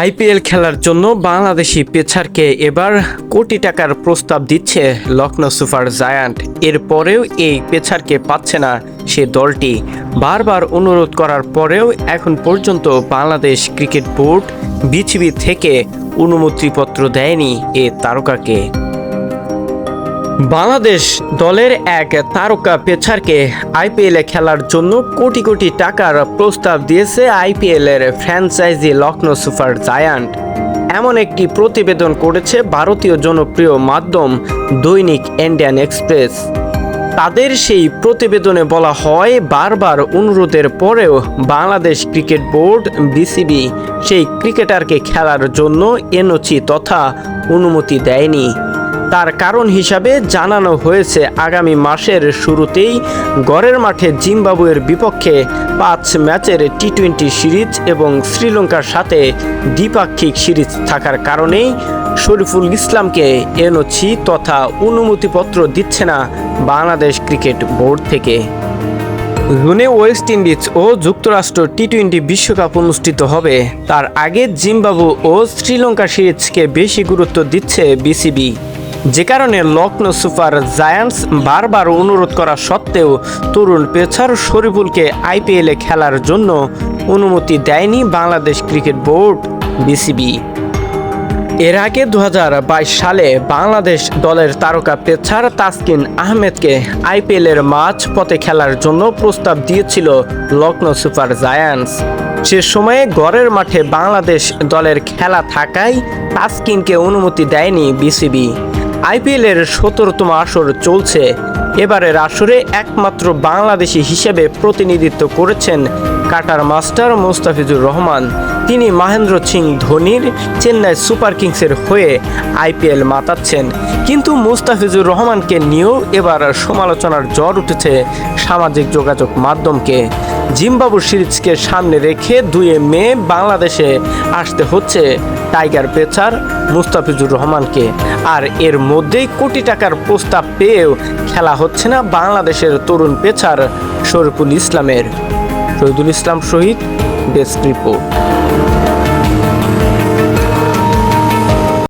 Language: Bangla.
আইপিএল খেলার জন্য বাংলাদেশি পেছারকে এবার কোটি টাকার প্রস্তাব দিচ্ছে লখনৌ সুপার জায়ান্ট। এরপরেও এই পেছারকে পাচ্ছে না সে দলটি। বারবার অনুরোধ করার পরেও এখন পর্যন্ত বাংলাদেশ ক্রিকেট বোর্ড বিসিবি থেকে অনুমতিপত্র দেয়নি এ তারকাকে। বাংলাদেশ দলের এক তারকা পেছারকে আইপিএলে খেলার জন্য কোটি কোটি টাকার প্রস্তাব দিয়েছে আইপিএলের ফ্র্যাঞ্চাইজি লখনৌ সুপার জায়ান্ট। এমন একটি প্রতিবেদন করেছে ভারতীয় জনপ্রিয় মাধ্যম দৈনিক ইন্ডিয়ান এক্সপ্রেস। তাদের সেই প্রতিবেদনে বলা হয়, বারবার অনুরোধের পরেও বাংলাদেশ ক্রিকেট বোর্ড, বিসিবি সেই ক্রিকেটারকে খেলার জন্য এনওসি তথা অনুমতি দেয়নি। তার কারণ হিসাবে জানানো হয়েছে, আগামী মাসের শুরুতেই গড়ের মাঠে জিম্বাবুয়ের বিপক্ষে পাঁচ ম্যাচের টি টোয়েন্টি সিরিজ এবং শ্রীলঙ্কার সাথে দ্বিপাক্ষিক সিরিজ থাকার কারণেই শরীফুল ইসলামকে এনওসি তথা অনুমতিপত্র দিচ্ছে না বাংলাদেশ ক্রিকেট বোর্ড থেকে। জুনে ওয়েস্ট ইন্ডিজ ও যুক্তরাষ্ট্র টি টোয়েন্টি বিশ্বকাপ অনুষ্ঠিত হবে। তার আগে জিম্বাবু ও শ্রীলঙ্কা সিরিজকে বেশি গুরুত্ব দিচ্ছে বিসিবি। যে কারণে লখনৌ সুপার জায়ান্টস বারবার অনুরোধ করা সত্ত্বেও তরুণ পেছার শরীফুলকে আইপিএলে খেলার জন্য অনুমতি দেয়নি বাংলাদেশ ক্রিকেট বোর্ড, বিসিবি। এর আগে দু হাজার বাইশ সালে বাংলাদেশ দলের তারকা পেছার তাসকিন আহমেদকে আইপিএলের মাঝ পথে খেলার জন্য প্রস্তাব দিয়েছিল লখনৌ সুপার জায়ান্টস। সে সময়ে গড়ের মাঠে বাংলাদেশ দলের খেলা থাকায় তাসকিনকে অনুমতি দেয়নি বিসিবি। আইপিএলের সতেরোতম আসর চলছে। এবারের আসরে একমাত্র বাংলাদেশি হিসেবে প্রতিনিধিত্ব করেছেন কাটার মাস্টার মোস্তাফিজুর রহমান। তিনি মহেন্দ্র সিং ধোনির চেন্নাই সুপার কিংসের হয়ে আইপিএল মাতাচ্ছেন। কিন্তু মুস্তাফিজুর রহমানকে নিয়েও এবার সমালোচনার জ্বর উঠেছে সামাজিক যোগাযোগ মাধ্যমকে। জিম্বাবু সিরিজকে সামনে রেখে দুয়ে মে বাংলাদেশে আসতে হচ্ছে টাইগার পেচার মুস্তাফিজুর রহমানকে। আর এর মধ্যেই কোটি টাকার প্রস্তাব পেয়েও খেলা হচ্ছে না বাংলাদেশের তরুণ পেছার শরীফুল ইসলামের। Shahidul Islam Shahid, desk report.